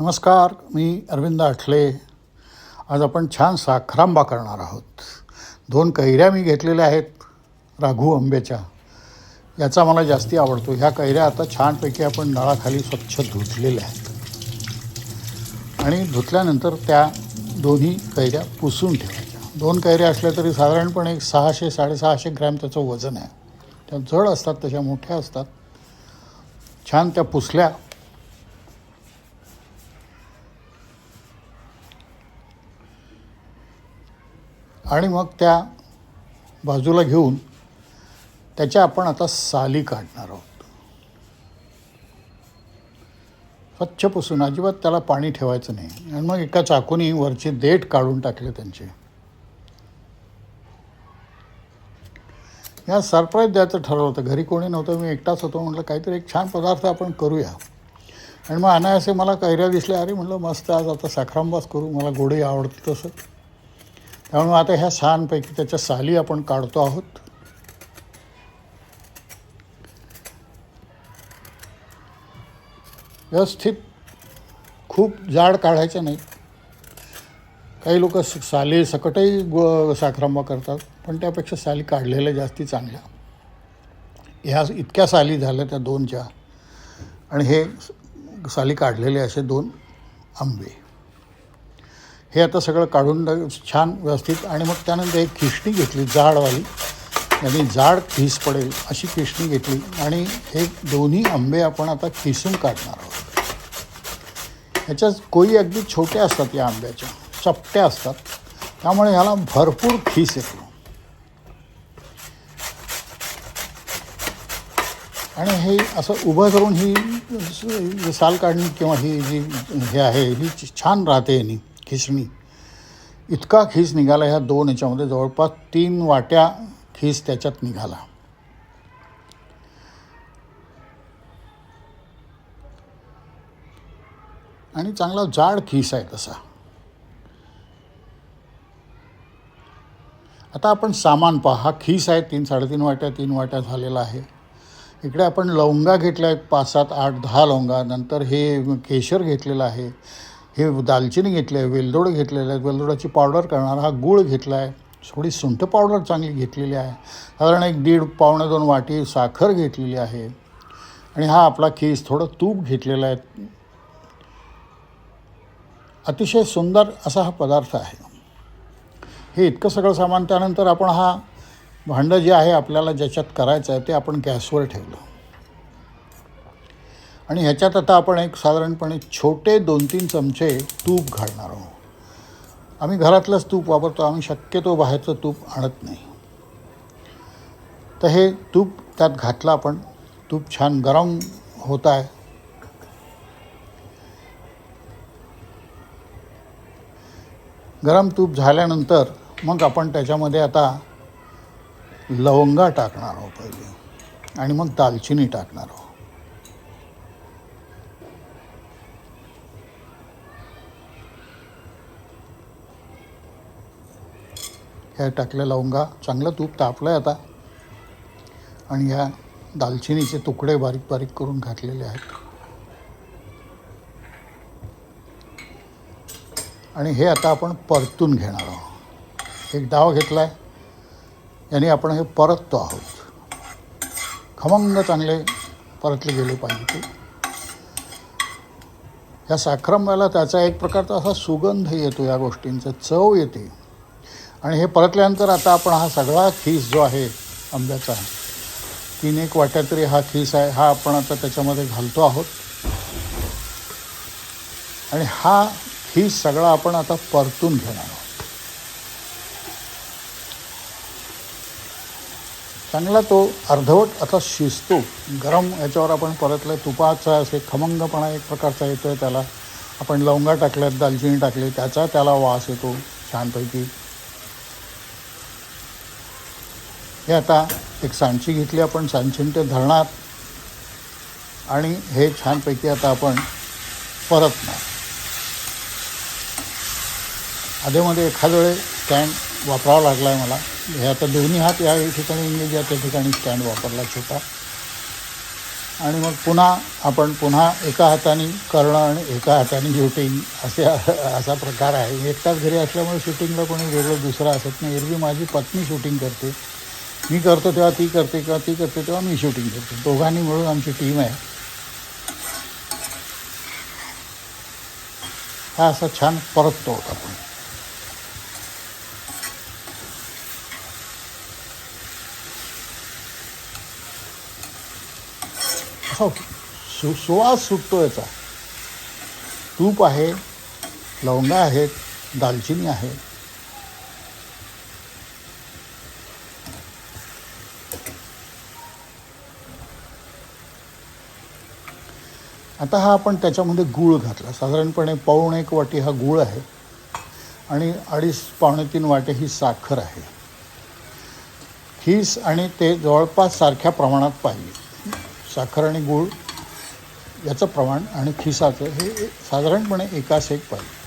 नमस्कार मी अरविंद आठले. आज आपण छान साखरांबा करणार आहोत. दोन कैऱ्या मी घेतलेल्या आहेत राघू आंब्याच्या. याचा मला जास्ती आवडतो. ह्या कैऱ्या आता छानपैकी आपण नळाखाली स्वच्छ धुतलेल्या आहेत. आणि धुतल्यानंतर त्या दोन्ही कैऱ्या पुसून ठेवायच्या. दोन कैऱ्या असल्या तरी साधारणपणे एक सहाशे साडेसहाशे ग्रॅम त्याचं वजन आहे. त्या जड असतात तशा मोठ्या असतात. छान त्या पुसल्या आणि मग त्या बाजूला घेऊन त्याच्या आपण आता साली काढणार आहोत. स्वच्छ पुसून अजिबात त्याला पाणी ठेवायचं नाही. आणि मग एका चाकूनी वरचे देठ काढून टाकले त्यांचे. या सरप्राईज द्यायचं ठरवलं होतं. घरी कोणी नव्हतं. मी एकटाच होतो. म्हटलं काहीतरी एक छान पदार्थ आपण करूया. आणि मग अनायासे मला कैऱ्या दिसल्या. अरे म्हटलं मस्त. आज आता साखरांबाच करू. मला गोडी आवडतं तसं. त्यामुळे आता ह्या छानपैकी त्याच्या साली आपण काढतो आहोत. व्यवस्थित खूप जाड काढायचं नाही. काही लोक साली सकटही गो साखरांबा करतात पण त्यापेक्षा साली काढलेल्या जास्ती चांगल्या. ह्या इतक्या साली झाल्या त्या दोनच्या. आणि हे साली काढलेले असे दोन आंबे. हे आता सगळं काढून छान व्यवस्थित. आणि मग त्यानंतर एक खिशणी घेतली जाडवाली. आणि जाड खिस पडेल अशी खिशणी घेतली. आणि हे दोन्ही आंबे आपण आता खिसून काढणार आहोत. ह्याच्याच कोई अगदी छोट्या असतात या आंब्याच्या चपट्या असतात. त्यामुळे ह्याला भरपूर खिस येतो. आणि हे असं उभं करून ही साल काढणी किंवा ही जी हे आहे ही छान राहते यांनी. खिसणी इतका खीस निघाला ह्या दोन ह्याच्यामध्ये जवळपास तीन वाट्या खीस त्याच्यात निघाला. आणि चांगला जाड खीस आहे तसा. आता आपण सामान पहा. हा खीस आहे तीन साडेतीन वाट्या तीन वाट्या झालेला आहे. इकडे आपण लवंगा घेतल्या आहेत पाच सात आठ दहा लवंगा. नंतर हे केशर घेतलेलं आहे. हे दालचिनी घेतली आहे वेलदोड घेतलेलं आहे वेलदोडाची पावडर करणार हा गूळ घेतला आहे थोडी सुंठ पावडर चांगली घेतलेली आहे. साधारण एक दीड पावणे दोन वाटी साखर घेतलेली आहे. आणि हा आपला खीस थोडं तूप घेतलेला आहे. अतिशय सुंदर असा हा पदार्थ आहे. हे इतकं सगळं सामान त्यानंतर आपण हा भांडं जे आहे आपल्याला ज्याच्यात करायचं आहे ते आपण गॅसवर ठेवलं. आणि ह्याच्यात आता आपण एक साधारणपणे छोटे दोन तीन चमचे तूप घालणार आहोत. आम्ही घरातलंच तूप वापरतो आम्ही शक्यतो बाहेरचं तूप आणत नाही. तर हे तूप त्यात घातलं आपण. तूप छान गरम होत आहे. गरम तूप झाल्यानंतर मग आपण त्याच्यामध्ये आता लवंगा टाकणार आहोत पहिले. आणि मग दालचिनी टाकणार आहोत. ह्या टाकल्या लवंगा चांगलं तूप तापलं आहे आता. आणि ह्या दालचिनीचे तुकडे बारीक बारीक करून घातलेले आहेत. आणि हे आता आपण परतून घेणार आहोत. एक डाव घेतला आहे याने आपण हे परततो आहोत. खमंग चांगले परतले गेले पाहिजे. ते या साखरंब्याला त्याचा एक प्रकारचा असा सुगंध येतो या गोष्टींचा. चव येते. आणि हे परतल्यानंतर आता आपण हा सगळा खीस जो आहे आंब्याचा तीन एक वाट्या तरी हा खीस आहे हा आपण आता त्याच्यामध्ये घालतो आहोत. आणि हा खीस सगळा आपण आता परतून घेणार आहोत. चांगला तो अर्धवट आता शिजतो गरम याच्यावर आपण परतलं तुपाचा असे खमंगपणा एक प्रकारचा येतो आहे त्याला. आपण लवंगा टाकल्यात दालचिनी टाकली त्याचा त्याला वास येतो छानपैकी. हे आता एक सांची घेतली आपण सांडशीन ते धरणार. आणि हे छानपैकी आता आपण परतणार. आधेमध्ये एखाद्या वेळे स्टँड वापरावा लागला आहे मला. हे आता दोन्ही हात या ठिकाणी इंग्रजी या त्या ठिकाणी स्टँड वापरला छोटा. आणि मग पुन्हा आपण पुन्हा एका हाताने करणं आणि एका हाताने शूटिंग असे असा प्रकार आहे. एकटाच घरी असल्यामुळे शूटिंगला कोणी वेगळं दुसरं असत नाही. एरवी माझी पत्नी शूटिंग करते. मी करतो तेव्हा ती करते किंवा ती करते तेव्हा मी शूटिंग करतो. दोघांनी मिळून आमची टीम आहे. हा असा छान परततो होता आपण हो असा सु सुवास सुटतो याचा. तूप आहे लवंगा आहेत दालचिनी आहे आता हा आपण त्याच्यामध्ये गूळ घातला. साधारणपणे पाऊण एक वाटी हा गूळ आहे आणि अडीच पावणे तीन वाटे ही साखर आहे. खीस आणि ते जवळपास सारख्या प्रमाणात पाहिजे. साखर आणि गूळ याचं प्रमाण आणि खिसाचं हे साधारणपणे एकास एक पाहिजे.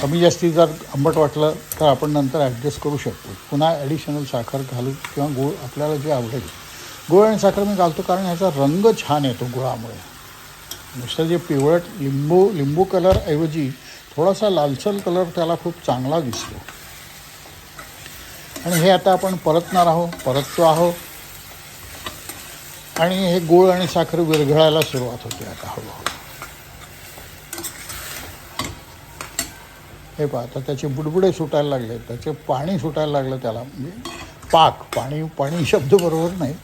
कमी जास्ती जर आंबट वाटलं तर आपण नंतर ॲडजस्ट करू शकतो. पुन्हा ॲडिशनल साखर घालू किंवा गूळ आपल्याला जे आवडेल. गुळ आणि साखर मी घालतो कारण ह्याचा रंग छान येतो गुळामुळे. नुसतं जे पिवळट लिंबू लिंबू कलरऐवजी थोडासा लालसर कलर त्याला खूप चांगला दिसतो. आणि हे आता आपण परतणार आहोत परततो आहोत. आणि हे गूळ आणि साखर विरघळायला सुरुवात होते आता हळूहळू. हे पहा आता त्याचे बुडबुडे सुटायला लागले त्याचे पाणी सुटायला लागलं त्याला. म्हणजे पाक पाणी पाणी शब्द बरोबर नाही.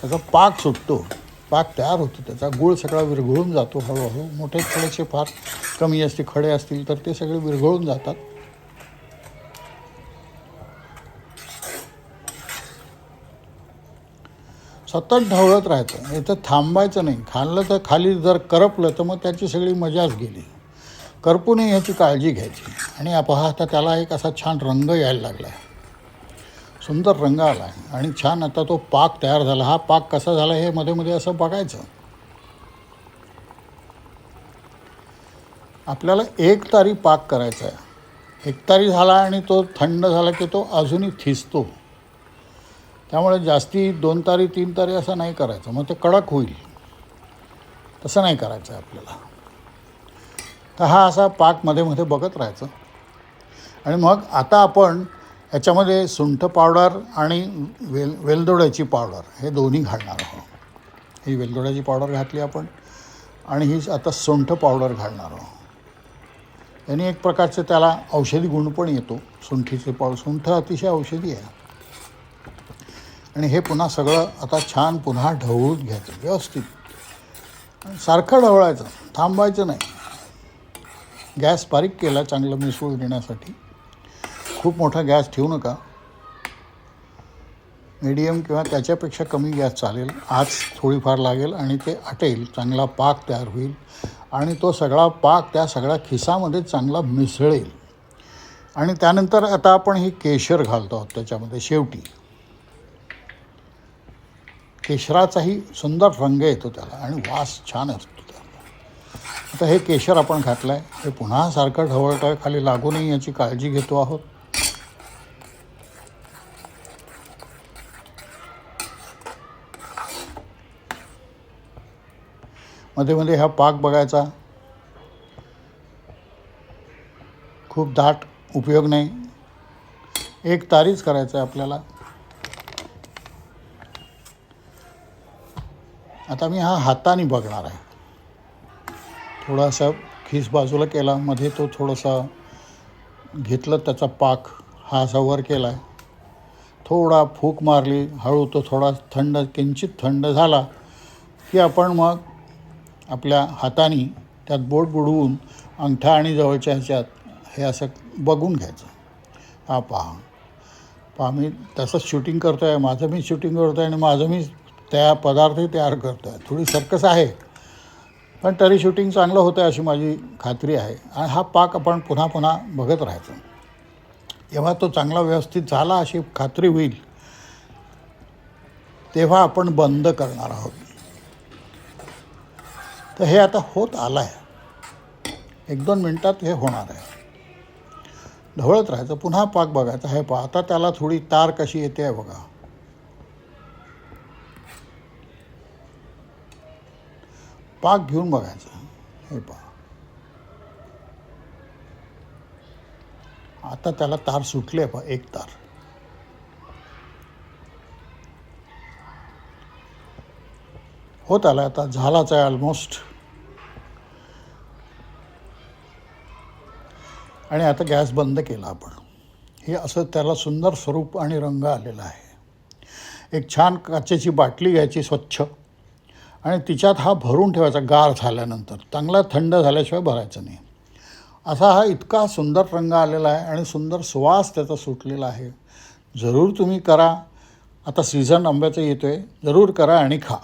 त्याचा पाक सुटतो. पाक तयार होतो. त्याचा गूळ सगळा विरघळून जातो हळूहळू. मोठे थोडेसे फार कमी असते खडे असतील तर ते सगळे विरघळून जातात. सतत ढवळत राहायचं इथं थांबायचं नाही. खाल्लं तर खाली जर करपलं तर मग त्याची सगळी मजाच गेली. करपू नये ह्याची काळजी घ्यायची. आणि पहा आता त्याला एक असा छान रंग यायला लागला आहे सुंदर रंग आला आहे आणि छान आता तो पाक तयार झाला. हा पाक कसा झाला हे मध्ये मध्ये असं बघायचं. आपल्याला एक तारी पाक करायचा आहे. एक तारी झाला आणि तो थंड झाला की तो अजूनही थिसतो. त्यामुळे जास्ती दोन तारी तीन तारी असं नाही करायचं. मग ते कडक होईल. तसं नाही करायचं आहे आपल्याला. तर हा असा पाकमध्ये मध्ये बघत राहायचं. आणि मग आता आपण याच्यामध्ये सुंठ पावडर आणि वेल वेलदोड्याची पावडर हे दोन्ही घालणार आहोत. ही वेलदोड्याची पावडर घातली आपण आणि ही आता सुंठ पावडर घालणार आहोत. याने एक प्रकारचं त्याला औषधी गुण पण येतो. सुंठीचे पावडर सुंठ अतिशय औषधी आहे. आणि हे पुन्हा सगळं आता छान पुन्हा ढवळून घ्यायचं व्यवस्थित. सारखं ढवळायचं थांबायचं नाही. गॅस बारीक केला चांगलं मिसळून घेण्यासाठी खूप मोठा गॅस ठेवू नका. मीडियम किंवा त्याच्यापेक्षा कमी गॅस चालेल. आज थोडीफार लागेल आणि ते आटेल. चांगला पाक तयार होईल आणि तो सगळा पाक त्या सगळ्या खिसामध्ये चांगला मिसळेल. आणि त्यानंतर आता आपण ही केशर घालतो आहोत त्याच्यामध्ये शेवटी. केशराचाही सुंदर रंग येतो त्याला आणि वास छान असतो त्याला. आता हे केशर आपण घातलं आहे हे पुन्हा सारखं ढवळतं खाली लागू नये याची काळजी घेतो आहोत. मध्ये मध्ये हा पाक बघायचा. खूप दाट उपयोग नाही. एक तारीच करायचं आहे आपल्याला. आता मी हा हाताने बघणार आहे. थोडासा खीस बाजूला केला मध्ये तो थोडासा घेतलं त्याचा पाक हा असा वर केला आहे थोडा फूक मारली हळू तो थोडा थंड किंचित थंड झाला की आपण मग आपल्या हाताने त्यात बोट बुडवून अंगठा आणि जवळच्या ह्याच्यात हे असं बघून घ्यायचं. हा पहा. पहा मी तसंच शूटिंग करतो आहे माझं मी शूटिंग करतो आहे आणि माझं मी त्या पदार्थही तयार करतो आहे थोडी सर्कस आहे पण तरी शूटिंग चांगलं होतं आहे अशी माझी खात्री आहे. आणि हा पाक आपण पुन्हा पुन्हा बघत राहायचो. जेव्हा तो चांगला व्यवस्थित झाला अशी खात्री होईल तेव्हा आपण बंद करणार आहोत. तर हे आता होत आलं आहे एक दोन मिनटात हे होणार आहे. ढवळत राहायचं पुन्हा पाक बघायचा. हे पहा आता त्याला थोडी तार कशी येते आहे बघा. पाक घेऊन बघायचं. हे पहा. आता त्याला तार सुटले आहे पहा एक तार. होत आला आता झालाच आहे ऑलमोस्ट आणि आता गॅस बंद केला आपण. हे असं त्याला सुंदर स्वरूप आणि रंग आलेला आहे. एक छान काचेची बाटली घ्यायची स्वच्छ. आणि तिच्यात हा भरून ठेवायचा गार झाल्यानंतर. चांगला थंड झाल्याशिवाय भरायचा नाही. असा हा इतका सुंदर रंग आलेला आहे आणि सुंदर सुवास त्याचा सुटलेला आहे. जरूर तुम्ही करा. आता सीझन आंब्याचं येतो आहे जरूर करा आणि खा.